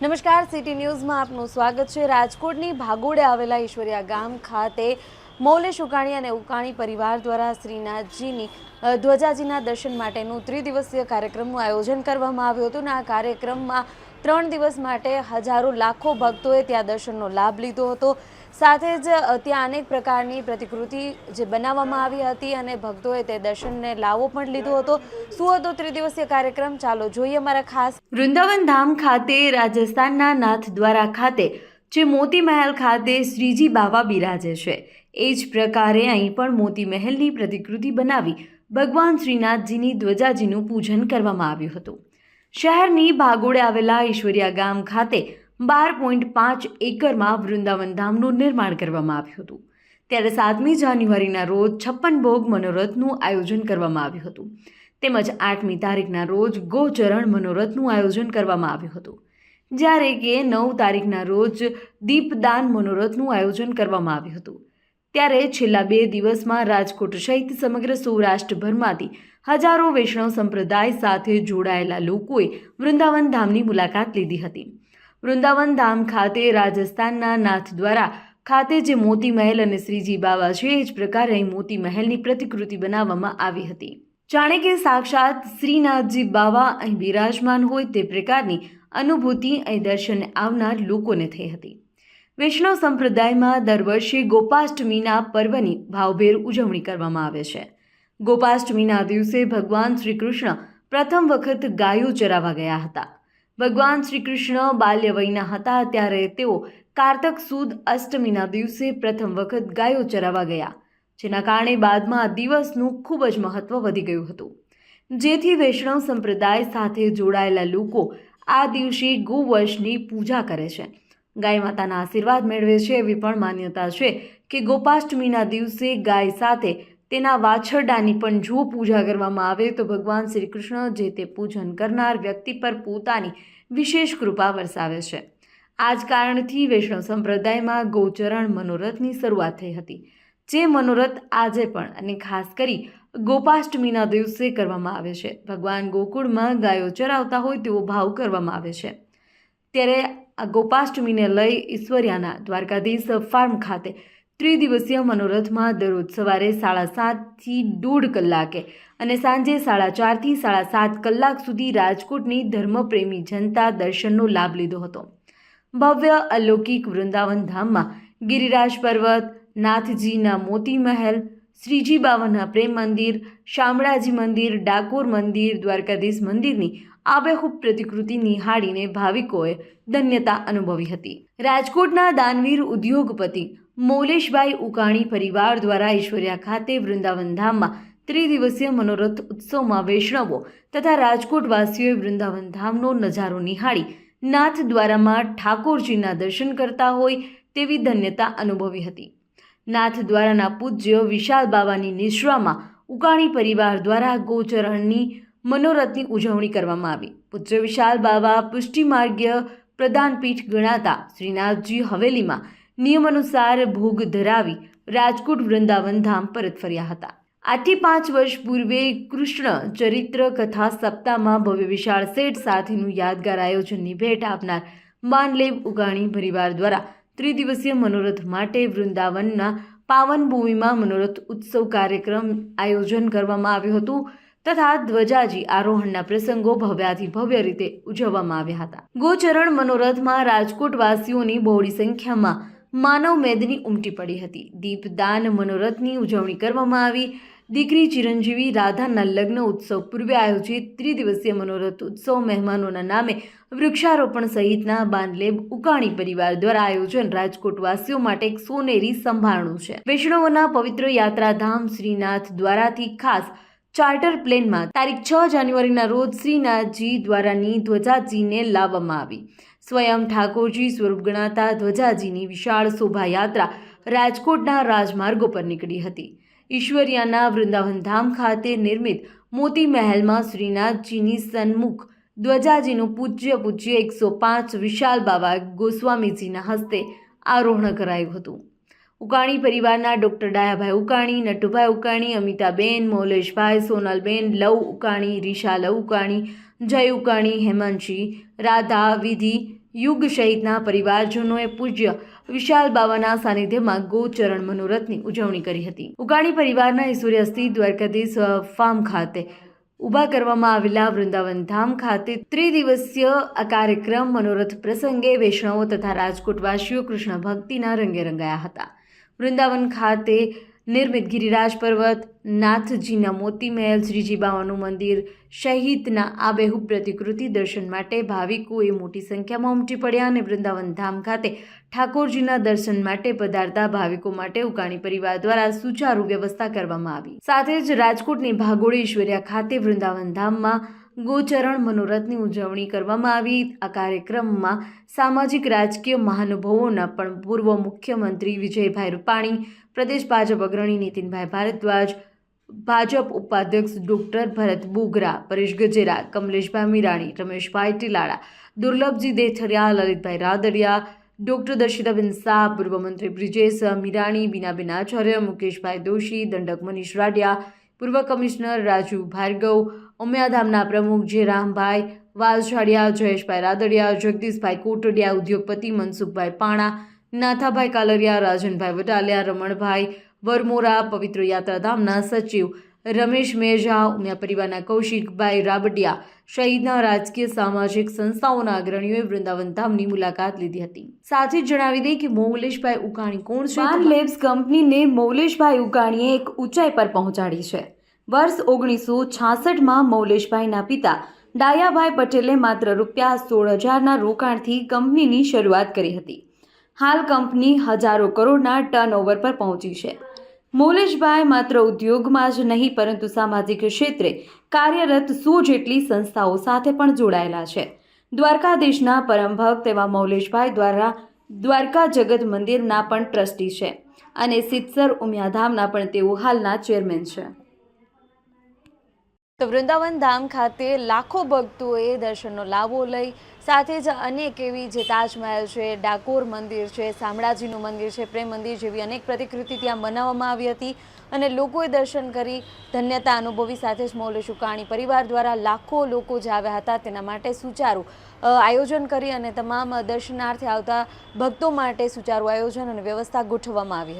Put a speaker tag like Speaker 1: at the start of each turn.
Speaker 1: નમસ્કાર, સિટી ન્યૂઝમાં આપનું સ્વાગત છે. રાજકોટની ભાગોડે આવેલા ઈશ્વરિયા ગામ ખાતે મૌલેશ ઉકાણી અને ઉકાણી પરિવાર દ્વારા શ્રીનાથજીની ધ્વજાજીના દર્શન માટેનું ત્રિદિવસીય કાર્યક્રમનું આયોજન કરવામાં આવ્યું હતું આ કાર્યક્રમમાં ત્રણ દિવસ માટે હજારો લાખો ભક્તોએ ત્યાં દર્શનનો લાભ લીધો હતો. સાથે જ ત્યાં અનેક પ્રકારની પ્રતિકૃતિ જે બનાવવામાં આવી હતી અને ભક્તોએ તે દર્શનને લાવો પણ લીધો હતો. શું હતો ત્રિદિવસીય કાર્યક્રમ, ચાલો જોઈએ અમારા ખાસ વૃંદાવન ધામ ખાતે, રાજસ્થાનના નાથ દ્વારા ખાતે, જે મોતી મહેલ ખાતે શ્રીજી બાવા બિરાજે છે. એ જ પ્રકારે અહીં પણ મોતી મહેલની પ્રતિકૃતિ બનાવી ભગવાન શ્રીનાથજીની ધ્વજાજીનું પૂજન કરવામાં આવ્યું હતું. શહેરની ભાગોળે આવેલા ઈશ્વરિયા ગામ ખાતે બાર પોઈન્ટ પાંચ એકરમાં વૃંદાવન ધામનું નિર્માણ કરવામાં આવ્યું હતું. ત્યારે સાતમી જાન્યુઆરીના રોજ છપ્પન ભોગ મનોરથનું આયોજન કરવામાં આવ્યું હતું. તેમજ આઠમી તારીખના રોજ ગોચરણ મનોરથનું આયોજન કરવામાં આવ્યું હતું. જ્યારે કે નવ તારીખના રોજ દીપદાન મનોરથનું આયોજન કરવામાં આવ્યું હતું. ત્યારે છેલ્લા બે દિવસમાં રાજકોટ સહિત સમગ્ર સૌરાષ્ટ્રભરમાંથી હજારો વૈષ્ણવ સંપ્રદાય સાથે જોડાયેલા લોકોએ વૃંદાવન ધામની મુલાકાત લીધી હતી. વૃંદાવન ધામ ખાતે રાજસ્થાનના નાથ દ્વારા ખાતે જે મોતી મહેલ અને શ્રીજી બાવા છે, એ જ પ્રકારે અહીં મોતી મહેલની પ્રતિકૃતિ બનાવવામાં આવી હતી. જાણે કે સાક્ષાત શ્રીનાથજી બાવા અહીં બિરાજમાન હોય તે પ્રકારની અનુભૂતિ અહીં દર્શને આવનાર લોકોને થઈ હતી. વૈષ્ણવ સંપ્રદાયમાં દર વર્ષે ગોપાષ્ટમીના પર્વની ભાવભેર ઉજવણી કરવામાં આવે છે. ગોપાષ્ટમીના દિવસે ભગવાન શ્રી કૃષ્ણ પ્રથમ વખત ગાયો ચરાવવા ગયા હતા. ભગવાન શ્રી કૃષ્ણ બાલ્યવયના હતા ત્યારે તેઓ કારતક સુદ અષ્ટમીના દિવસે પ્રથમ વખત ગાયો ચરાવવા ગયા, જેના કારણે બાદમાં આ દિવસનું ખૂબ જ મહત્વ વધી ગયું હતું. જેથી વૈષ્ણવ સંપ્રદાય સાથે જોડાયેલા લોકો આ દિવસે ગોવંશની પૂજા કરે છે. ગાય માતાના આશીર્વાદ મેળવે છે એવી પણ માન્યતા છે કે ગોપાષ્ટમીના દિવસે ગાય સાથે તેના વાછરડાની પણ જો પૂજા કરવામાં આવે તો ભગવાન શ્રી કૃષ્ણ જે તે પૂજન કરનાર વ્યક્તિ પર પોતાની વિશેષ કૃપા વરસાવે છે. આ જ કારણથી વૈષ્ણવ સંપ્રદાયમાં ગૌચરણ મનોરથની શરૂઆત થઈ હતી. જે મનોરથ આજે પણ અને ખાસ કરી ગોપાષ્ટમીના દિવસે કરવામાં આવે છે. ભગવાન ગોકુળમાં ગાયો ચરાવતા હોય તેવો ભાવ કરવામાં આવે છે. ત્યારે આ ગોપાષ્ટમીને લઈ ઈશ્વર્યાના દ્વારકાધીશ ફાર્મ ખાતે ત્રિદિવસીય મનોરથમાં દરરોજ સવારે સાડા સાતથી દોઢ કલાકે અને સાંજે સાડા ચારથી સાડા સાત કલાક સુધી રાજકોટની ધર્મપ્રેમી જનતા દર્શનનો લાભ લીધો હતો. ભવ્ય અલૌકિક વૃંદાવન ધામમાં ગિરિરાજ પર્વત, નાથજીના મોતી મહેલ શ્રીજી બાવાના પ્રેમ મંદિર, શામળાજી મંદિર, ડાકોર મંદિર, દ્વારકાધીશ મંદિરની આબેહૂબ પ્રતિકૃતિ નિહાળીને ભાવિકોએ ધન્યતા અનુભવી હતી. રાજકોટના દાનવીર ઉદ્યોગપતિ મૌલેશભાઈ ઉકાણી પરિવાર દ્વારા ઈશ્વર્યા ખાતે વૃંદાવન ધામમાં ત્રિદિવસીય મનોરથ ઉત્સવમાં વૈષ્ણવો તથા રાજકોટવાસીઓએ વૃંદાવન ધામનો નજારો નિહાળી નાથ દ્વારામાં ઠાકોરજીના દર્શન કરતા હોય તેવી ધન્યતા અનુભવી હતી. નાથ દ્વારાના પૂજ્ય વિશાલ બાવાની નિશ્રામાં ઉકાણી પરિવાર દ્વારા ગોચરણની મનોરથની ઉજવણી કરવામાં આવી. પૂજ્ય વિશાલ બાવા પુષ્ટિમાર્ગીય પ્રદાનપીઠ ગણાતા શ્રીનાથજી હવેલીમાં નિયમ અનુસાર ભોગ ધરાવી રાજકોટ વૃંદાવન ધામ પરત ફર્યા હતા. આઠથી પાંચ વર્ષ પૂર્વે કૃષ્ણ ચરિત્ર કથા સપ્તાહમાં ભવ્ય વિશાળ શેઠ સાથેનું યાદગાર આયોજનની ભેટ આપનાર માનલેવ ઉગાણી પરિવાર દ્વારા ત્રિદિવસીય મનોરથ માટે વૃંદાવનના પાવન ભૂમિમાં મનોરથ ઉત્સવ કાર્યક્રમ આયોજન કરવામાં આવ્યું હતું તથા ધ્વજાજી આરોહણના પ્રસંગો ભવ્યાથી ભવ્ય રીતે ઉજવવામાં આવ્યા હતા. ગોચરણ મનોરથમાં રાજકોટવાસીઓની બહોળી સંખ્યામાં માનવ મેદની ઉમટી પડી હતી. દીપદાન મનોરથની ઉજવણી કરવામાં આવી. દીકરી ચિરંજીવી રાધાના લગ્ન ઉત્સવ પૂર્વે આયોજિત ત્રિદિવસીય મનોરથ ઉત્સવ મહેમાનોના નામે વૃક્ષારોપણ સહિતના બાંધલેબ ઉકાણી પરિવાર દ્વારા આયોજન રાજકોટવાસીઓ માટે એક સોનેરી સંભારણું છે. વૈષ્ણવોના પવિત્ર યાત્રાધામ શ્રીનાથ દ્વારાથી ખાસ ચાર્ટર પ્લેનમાં તારીખ છ જાન્યુઆરીના રોજ શ્રીનાથજી દ્વારાની ધ્વજાજીને લાવવામાં આવી. સ્વયં ઠાકોરજી સ્વરૂપ ગણાતા ધ્વજાજીની વિશાળ શોભાયાત્રા રાજકોટના રાજમાર્ગો પર નીકળી હતી. ઈશ્વરિયાના વૃંદાવન ધામ ખાતે નિર્મિત મોતી મહેલમાં શ્રીનાથજીની સન્મુખ, ધ્વજાજીનું પૂજ્ય પૂજ્ય એકસો પાંચ વિશાલ બાબા ગોસ્વામીજીના હસ્તે આરોહણ કરાયું હતું. ઉકાણી પરિવારના ડૉક્ટર ડાયાભાઈ ઉકાણી, નટુભાઈ ઉકાણી, અમિતાબેન, મૌલેશભાઈ, સોનલબેન, લવ ઉકાણી રીશા લવ ઉકાણી, જય ઉકાણી હેમાંશી રાધા, વિધિ યુગ સહિતના પરિવારજનોએ પૂજ્ય વિશાલ બાવાના સાનિધ્યમાં ગોચરણ મનોરથની ઉજવણી કરી હતી. ઉકાણી પરિવારના ઈશ્વરી અસ્થિ દ્વારકાધીશ ફાર્મ ખાતે ઊભા કરવામાં આવેલા વૃંદાવન ધામ ખાતે ત્રિદિવસીય આ કાર્યક્રમ મનોરથ પ્રસંગે વૈષ્ણવો તથા રાજકોટવાસીઓ કૃષ્ણ ભક્તિના રંગે રંગાયા હતા. વૃંદાવન ખાતે નિર્મિત ગિરિરાજ પર્વત, નાથજીના મોતી મહેલ, શ્રીજી બાવાનું મંદિર આ આબેહૂબ પ્રતિકૃતિ દર્શન માટે ભાવિકોએ મોટી સંખ્યામાં ઉમટી પડ્યા અને વૃંદાવન ધામ ખાતે ઠાકોરજીના દર્શન માટે પધારતા ભાવિકો માટે ઉકાણી પરિવાર દ્વારા સુચારુ વ્યવસ્થા કરવામાં આવી. સાથે જ રાજકોટની ભાગોળેશ્વરિયા ખાતે વૃંદાવન ધામમાં ગોચરણ મનોરથની ઉજવણી કરવામાં આવી. આ કાર્યક્રમમાં સામાજિક, રાજકીય મહાનુભાવોના પણ પૂર્વ મુખ્યમંત્રી વિજયભાઈ રૂપાણી, પ્રદેશ ભાજપ અગ્રણી નીતિનભાઈ ભારદ્વાજ, ભાજપ ઉપાધ્યક્ષ ડોક્ટર ભરત બોગરા, પરેશ ગજેરા, કમલેશભાઈ મીરાણી, રમેશભાઈ ટીલાળા, દુર્લભજી દેથરિયા, લલિતભાઈ રાદડિયા, ડોક્ટર દર્શિતાબેન શાહ, પૂર્વ મંત્રી બ્રિજેશ મીરાણી, બીનાબેન આચાર્ય, મુકેશભાઈ દોશી, દંડક મનીષ રાડિયા પૂર્વ કમિશનર રાજુ ભાર્ગવ, ઉમિયાધામના પ્રમુખ જેરામભાઈ વાલછાડિયા, જયેશભાઈ રાદડિયા, જગદીશભાઈ કોટડિયા, ઉદ્યોગપતિ મનસુખભાઈ પાણા, નાથાભાઈ કાલરિયા, રાજનભાઈ વટાલિયા, રમણભાઈ વરમોરા, પવિત્ર યાત્રાધામના સચિવ રમેશ મેઝા ઉમિયા પરિવારના કૌશિકભાઈ રાબડિયા શહીદના રાજકીય સામાજિક સંસ્થાઓના અગ્રણીઓએ વૃંદાવન ધામની મુલાકાત લીધી હતી. સાથે જણાવી દઈએ કે મૌલેશભાઈ ઉકાણી કોણ છે? લેબ્સ કંપનીને મૌલેશભાઈ ઉકાણીએ એક ઊંચાઈ પર પહોંચાડી છે. વર્ષ ઓગણીસો છાસઠમાં મૌલેશભાઈના પિતા ડાયાભાઈ પટેલે માત્ર રૂપિયા સોળ હજારના રોકાણથી કંપનીની શરૂઆત કરી હતી. હાલ કંપની હજારો કરોડના ટર્નઓવર પર પહોંચી છે. મૌલેશભાઈ માત્ર ઉદ્યોગમાં જ નહીં, પરંતુ સામાજિક ક્ષેત્રે કાર્યરત સો જેટલી સંસ્થાઓ સાથે પણ જોડાયેલા છે. દ્વારકાધીશના પરમ ભક્ત એવા મૌલેશભાઈ દ્વારા દ્વારકા જગત મંદિરના પણ ટ્રસ્ટી છે અને સિત્સર ઉમિયાધામના પણ તેઓ હાલના ચેરમેન છે. તો વૃંદાવન ધામ ખાતે લાખો ભક્તોએ દર્શનનો લાભો લઈ, સાથે જ અનેક એવી જે તાજમહેલ છે, ડાકોર મંદિર છે, શામળાજીનું મંદિર છે, પ્રેમ મંદિર જેવી અનેક પ્રતિકૃતિ ત્યાં બનાવવામાં આવી હતી અને લોકોએ દર્શન કરી, ધન્યતા અનુભવી, સાથે જ મૌલે શુકાણી પરિવાર દ્વારા લાખો લોકો જે આવ્યા હતા તેના માટે સુચારું આયોજન કરી અને તમામ દર્શનાર્થે આવતા ભક્તો માટે સુચારું આયોજન અને વ્યવસ્થા ગોઠવવામાં આવી હતી.